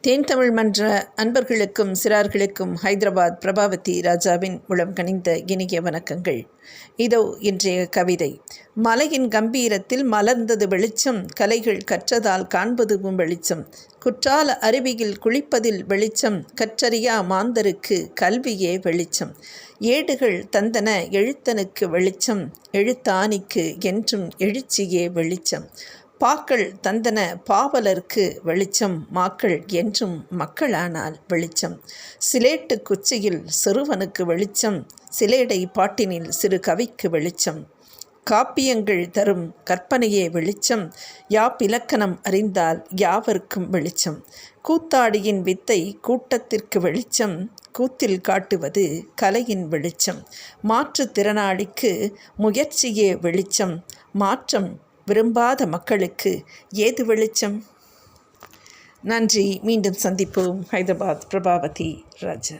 தேன் தமிழ் மன்ற அன்பர்களுக்கும் சிறார்களுக்கும் ஹைதராபாத் பிரபாவதி ராஜாவின் உளம் கனிந்த இனிய வணக்கங்கள். இதோ இன்றைய கவிதை. மலையின் கம்பீரத்தில் மலர்ந்தது வெளிச்சம் கலைகள் கற்றதால் காண்பதுவும் வெளிச்சம். குற்றால அருவியில் குளிப்பதில் வெளிச்சம் கற்றறியா மாந்தருக்கு கல்வியே வெளிச்சம். ஏடுகள் தந்தன எழுத்தனுக்கு வெளிச்சம் எழுத்தானிக்கு என்றும் எழுச்சியே வெளிச்சம். பாக்கள் தந்தன பாவலர்க்கு வெளிச்சம் மாக்கள் என்றும் மக்களானால் வெளிச்சம். சிலேட்டு குச்சியில் சிறுவனுக்கு வெளிச்சம் சிலேடை பாட்டினில் சிறு கவிக்கு வெளிச்சம். காப்பியங்கள் தரும் கற்பனையே வெளிச்சம் யாப்பிலக்கணம் அறிந்தால் யாவருக்கும் வெளிச்சம். கூத்தாடியின் வித்தை கூட்டத்திற்கு வெளிச்சம் கூத்தில் காட்டுவது கலையின் வெளிச்சம். மாற்றுத்திறனாளிக்கு முயற்சியே வெளிச்சம் மாற்றம் விரும்பாத மக்களுக்கு ஏது வெளிச்சம்? நன்றி. மீண்டும் சந்திப்போம். ஹைதராபாத் பிரபாவதி ராஜா.